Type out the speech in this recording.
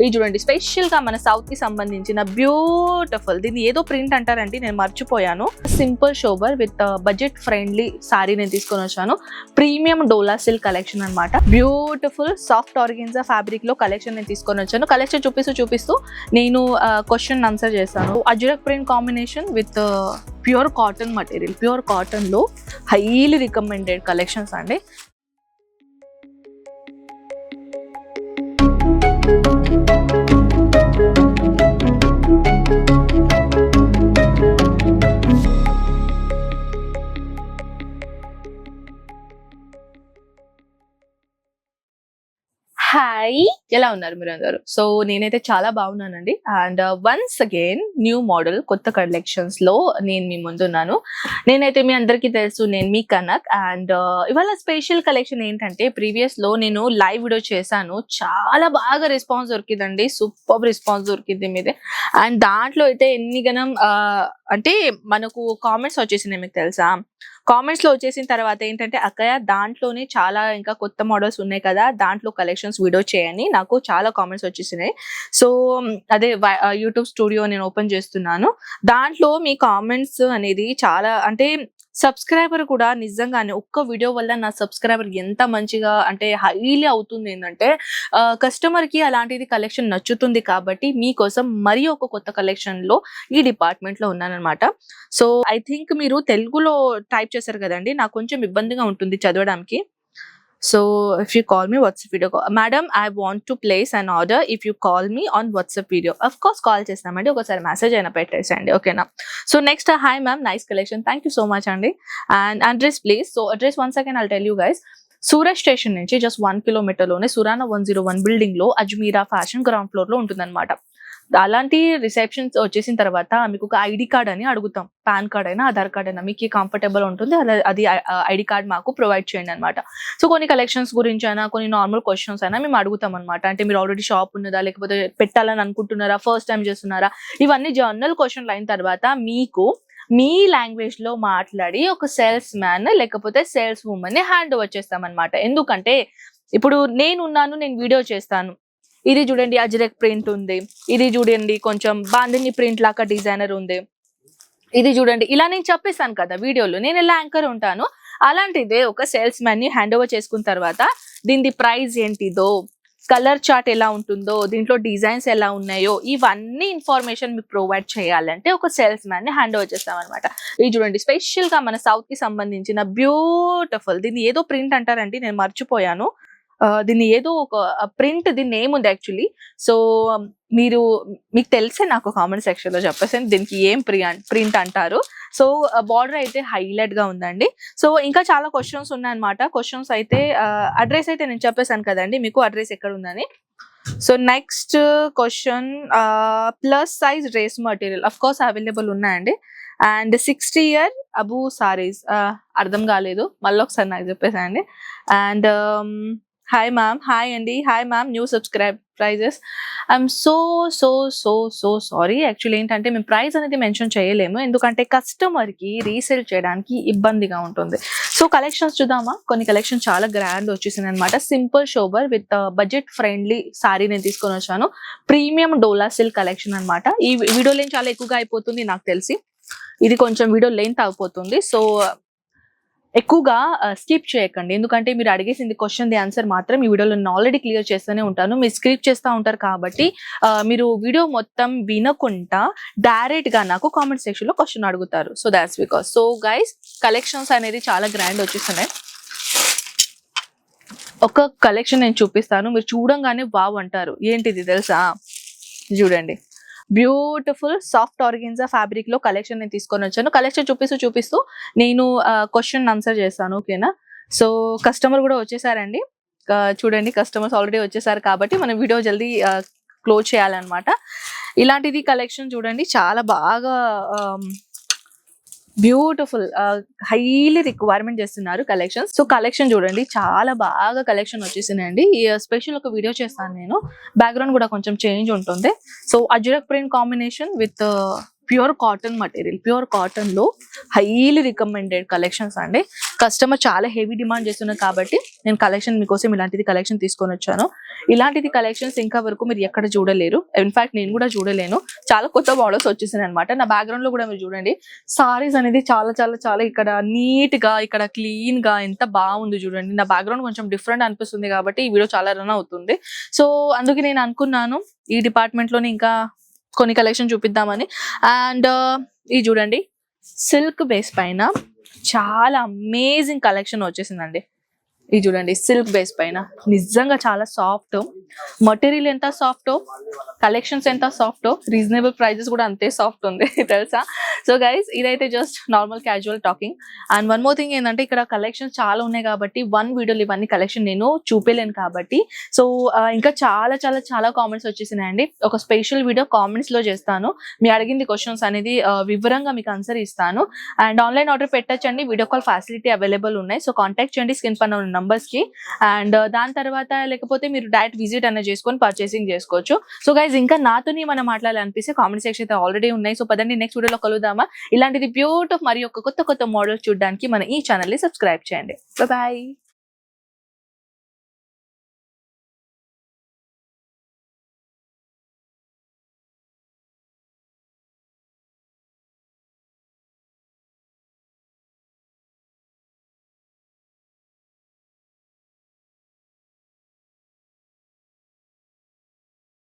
ఇది చూడండి స్పెషల్గా మన సౌత్కి సంబంధించిన బ్యూటిఫుల్ దీన్ని ఏదో ప్రింట్ అంటారండి నేను మర్చిపోయాను. Simple sober with budget friendly sari నేను తీసుకొని వచ్చాను. ప్రీమియం డోలా సిల్క్ కలెక్షన్ అన్నమాట. బ్యూటిఫుల్ సాఫ్ట్ ఆర్గెన్జా ఫ్యాబ్రిక్లో కలెక్షన్ నేను తీసుకొని వచ్చాను. కలెక్షన్ చూపిస్తూ చూపిస్తూ నేను క్వశ్చన్ ఆన్సర్ చేస్తాను ajrak print combination with pure cotton material pure కాటన్లో హైలీ రికమెండెడ్ కలెక్షన్స్ అండి. హాయ్ ఎలా ఉన్నారు మీరు అందరు సో నేనైతే చాలా బాగున్నానండి. And once again new model కొత్త కలెక్షన్స్లో నేను మీ ముందున్నాను నేనైతే మీ అందరికీ తెలుసు నేను మీ కనక్. అండ్ uh, ఇవాళ స్పెషల్ కలెక్షన్ ఏంటంటే ప్రీవియస్లో నేను లైవ్ వీడియో చేశాను. చాలా బాగా రెస్పాన్స్ దొరికిందండి. సూపర్ రెస్పాన్స్ దొరికింది మీదే. అండ్ దాంట్లో అయితే ఎన్ని గనం uh, అంటే మనకు కామెంట్స్ వచ్చేసినాయి మీకు తెలుసా? కామెంట్స్లో వచ్చేసిన తర్వాత ఏంటంటే అక్కయ్య దాంట్లోనే చాలా ఇంకా కొత్త మోడల్స్ ఉన్నాయి కదా దాంట్లో కలెక్షన్స్ వీడియో చేయని నాకు చాలా కామెంట్స్ వచ్చేసినాయి. సో అదే యూట్యూబ్ స్టూడియో నేను ఓపెన్ చేస్తున్నాను. దాంట్లో మీ కామెంట్స్ అనేది చాలా అంటే సబ్స్క్రైబర్ కూడా నిజంగానే ఒక్క వీడియో వల్ల నా సబ్స్క్రైబర్ ఎంత మంచిగా అంటే హైలీ అవుతుంది ఏంటంటే కస్టమర్కి అలాంటిది కలెక్షన్ నచ్చుతుంది కాబట్టి మీకోసం మరి ఒక కొత్త కలెక్షన్లో ఈ డిపార్ట్మెంట్లో సో ఐ థింక్ మీరు తెలుగులో టైప్ చేశారు కదండి నాకు కొంచెం ఇబ్బందిగా ఉంటుంది చదవడానికి. So if you call me WhatsApp video madam I want to place an order if you call me on WhatsApp video of course call చేస్తామండి. ఒకసారి మెసేజ్ అయినా పెట్టేసండి ఓకేనా so next hi ma'am nice collection thank you so much అండి. And address please so address one second I'll tell you guys Suraj station నుంచి just one కిలోమీటర్లోనే Surana one zero one బిల్డింగ్లో Ajmera fashion ground ఫ్లోర్లో ఉంటుందన్నమాట. అలాంటి రిసెప్షన్స్ వచ్చేసిన తర్వాత మీకు ఒక ఐడి కార్డ్ అని అడుగుతాం. పాన్ కార్డ్ అయినా ఆధార్ కార్డ్ అయినా మీకు కంఫర్టబుల్ ఉంటుంది. అలా అది ఐడి కార్డ్ మాకు ప్రొవైడ్ చేయండి అనమాట సో కొన్ని కలెక్షన్స్ గురించి అయినా కొన్ని నార్మల్ క్వశ్చన్స్ అయినా మేము అడుగుతాం అనమాట అంటే మీరు ఆల్రెడీ షాప్ ఉన్నదా లేకపోతే పెట్టాలని అనుకుంటున్నారా ఫస్ట్ టైం చేస్తున్నారా? ఇవన్నీ జర్నల్ క్వశ్చన్లు అయిన తర్వాత మీకు మీ లాంగ్వేజ్లో మాట్లాడి ఒక సేల్స్ మ్యాన్ లేకపోతే సేల్స్ ఉమెన్ని హ్యాండ్ ఓవర్ చేస్తామన్నమాట. ఎందుకంటే ఇప్పుడు నేను ఉన్నాను నేను వీడియో చేస్తాను. ఇది చూడండి అజ్రక్ ప్రింట్ ఉంది. ఇది చూడండి కొంచెం బాందిని ప్రింట్ లాగా డిజైనర్ ఉంది. ఇది చూడండి ఇలా నేను చెప్పేశాను కదా వీడియోలో. నేను ఎలా యాంకర్ ఉంటాను అలాంటిదే ఒక సేల్స్ మ్యాన్ని హ్యాండ్ ఓవర్ చేసుకున్న తర్వాత దీని ప్రైస్ ఏంటిదో కలర్ చార్ట్ ఎలా ఉంటుందో దీంట్లో డిజైన్స్ ఎలా ఉన్నాయో ఇవన్నీ ఇన్ఫర్మేషన్ మీకు ప్రొవైడ్ చేయాలంటే ఒక సేల్స్ మ్యాన్ని హ్యాండ్ ఓవర్ చేస్తాం ఇది చూడండి స్పెషల్గా మన సౌత్కి సంబంధించిన బ్యూటిఫుల్ దీన్ని ఏదో ప్రింట్ అంటారండి నేను మర్చిపోయాను. దీన్ని ఏదో ఒక ప్రింట్ దీన్ని నేమ్ ఉంది యాక్చువల్లీ సో um, మీరు మీకు తెలిసే నాకు కామెంట్ సెక్షన్లో చెప్పేసి దీనికి ఏం ప్రింట్ అంటారు. సో బార్డర్ అయితే హైలైట్గా ఉందండి. సో ఇంకా చాలా క్వశ్చన్స్ ఉన్నాయన్నమాట. క్వశ్చన్స్ అయితే అడ్రస్ అయితే నేను చెప్పేశాను కదండి. మీకు అడ్రస్ ఎక్కడ ఉందని. So next question plus size dress material of course available ఉన్నాయండి. అండ్ సిక్స్టీ ఇయర్ అబూ సారీస్ అర్థం కాలేదు. మళ్ళీ ఒకసారి నాకు చెప్పేసండి అండ్ హాయ్ మ్యామ్ హాయ్ అండి hi ma'am new subscribe prices I'm so so so so sorry actually ఏంటంటే మేము ప్రైస్ అనేది మెన్షన్ చేయలేము. ఎందుకంటే కస్టమర్కి రీసేల్ చేయడానికి ఇబ్బందిగా ఉంటుంది. సో కలెక్షన్స్ చూద్దామా? కొన్ని కలెక్షన్ చాలా గ్రాండ్ వచ్చేసింది అనమాట simple sober with budget friendly sari నేను తీసుకొని వచ్చాను. ప్రీమియం డోలా సిల్క్ కలెక్షన్ అన్నమాట. ఈ వీడియో లేని చాలా ఎక్కువగా అయిపోతుంది నాకు తెలిసి. ఇది కొంచెం వీడియో లెంత్ అయిపోతుంది. సో ఎక్కువగా స్కిప్ చేయకండి. ఎందుకంటే మీరు అడిగేసింది క్వశ్చన్ ది ఆన్సర్ మాత్రం ఈ వీడియోలో నేను ఆల్రెడీ క్లియర్ చేస్తూనే ఉంటాను. మీరు స్క్రిప్ చేస్తూ ఉంటారు కాబట్టి మీరు వీడియో మొత్తం వినకుండా డైరెక్ట్గా నాకు కామెంట్ సెక్షన్లో క్వశ్చన్ అడుగుతారు. So that's because so guys collections అనేది చాలా గ్రాండ్ వచ్చేస్తున్నాయి. ఒక కలెక్షన్ నేను చూపిస్తాను. మీరు చూడంగానే బాగుంటారు ఏంటిది తెలుసా? చూడండి. బ్యూటిఫుల్ సాఫ్ట్ ఆర్గెన్జా ఫ్యాబ్రిక్లో కలెక్షన్ నేను తీసుకొని వచ్చాను. కలెక్షన్ చూపిస్తూ చూపిస్తూ నేను క్వశ్చన్ ఆన్సర్ చేస్తాను ఓకేనా? సో కస్టమర్ కూడా వచ్చేసారండి. చూడండి కస్టమర్స్ ఆల్రెడీ వచ్చేసారు కాబట్టి మనం వీడియో జల్దీ క్లోజ్ చేయాలన్నమాట. ఇలాంటిది కలెక్షన్ చూడండి చాలా బాగా బ్యూటిఫుల్ హైలీ రిక్వైర్మెంట్ చేస్తున్నారు కలెక్షన్ సో కలెక్షన్ చూడండి చాలా బాగా కలెక్షన్ వచ్చేసిందండి. స్పెషల్ ఒక వీడియో చేస్తాను నేను. బ్యాక్గ్రౌండ్ కూడా కొంచెం చేంజ్ ఉంటుంది. So ajrak print combination with pure cotton material pure కాటన్లో హైలీ రికమెండెడ్ కలెక్షన్స్ అండి. కస్టమర్ చాలా హెవీ డిమాండ్ చేస్తున్నారు కాబట్టి నేను కలెక్షన్ మీకోసం ఇలాంటిది కలెక్షన్ తీసుకొని వచ్చాను. ఇలాంటిది కలెక్షన్స్ ఇంకా వరకు మీరు ఎక్కడ చూడలేరు. ఇన్ఫాక్ట్ నేను కూడా చూడలేను. చాలా కొత్త మోడల్స్ వచ్చేసాయి అనమాట నా బ్యాక్గ్రౌండ్లో కూడా మీరు చూడండి. సారీస్ అనేది చాలా చాలా చాలా ఇక్కడ నీట్గా ఇక్కడ క్లీన్గా ఎంత బాగుంది చూడండి. నా బ్యాక్గ్రౌండ్ కొంచెం డిఫరెంట్ అనిపిస్తుంది కాబట్టి ఈ వీడియో చాలా రన్ అవుతుంది. సో అందుకే నేను అనుకున్నాను ఈ డిపార్ట్మెంట్లోనే ఇంకా కొన్ని కలెక్షన్ చూపిద్దామని. అండ్ uh, ఇది చూడండి. సిల్క్ బేస్ పైన చాలా అమేజింగ్ కలెక్షన్ వచ్చేసిందండి. ఇది చూడండి సిల్క్ బేస్ పైన. నిజంగా చాలా సాఫ్ట్ మటీరియల్ ఎంత సాఫ్ట్ కలెక్షన్స్ ఎంత సాఫ్ట్ రీజనబుల్ ప్రైజెస్ కూడా అంతే సాఫ్ట్ ఉంది తెలుసా? సో గైస్ ఇదైతే just normal casual talking and one more thing ఏంటంటే ఇక్కడ కలెక్షన్స్ చాలా ఉన్నాయి కాబట్టి వన్ వీడియోలో ఇవన్నీ కలెక్షన్ నేను చూపేలేను కాబట్టి. సో ఇంకా చాలా చాలా చాలా కామెంట్స్ వచ్చేసినాయండి. ఒక స్పెషల్ వీడియో కామెంట్స్లో చేస్తాను. మీ అడిగింది క్వశ్చన్స్ అనేది వివరంగా మీకు ఆన్సర్ ఇస్తాను. అండ్ ఆన్లైన్ ఆర్డర్ పెట్టచ్చండి. వీడియో కాల్ ఫెసిలిటీ అవైలబుల్ ఉన్నాయి. సో కాంటాక్ట్ చేయండి. స్కిన్ పైన కి. అండ్ uh, దాని తర్వాత లేకపోతే మీరు డైరెక్ట్ విజిట్ అనేది చేసుకొని పర్చేసింగ్ చేసుకోవచ్చు. సో గైజ్ ఇంకా నాతోని మనం మాట్లాడాలనిపిస్తే కామెంట్ సెక్షన్ అయితే ఆల్రెడీ ఉన్నాయి. సో పదండి నెక్స్ట్ వీడియోలో కలుద్దామా? ఇలాంటిది బ్యూటిఫుల్ మరియు ఒక కొత్త కొత్త మోడల్స్ చూడడానికి మన ఈ ఛానల్ని సబ్స్క్రైబ్ చేయండి. బాయ్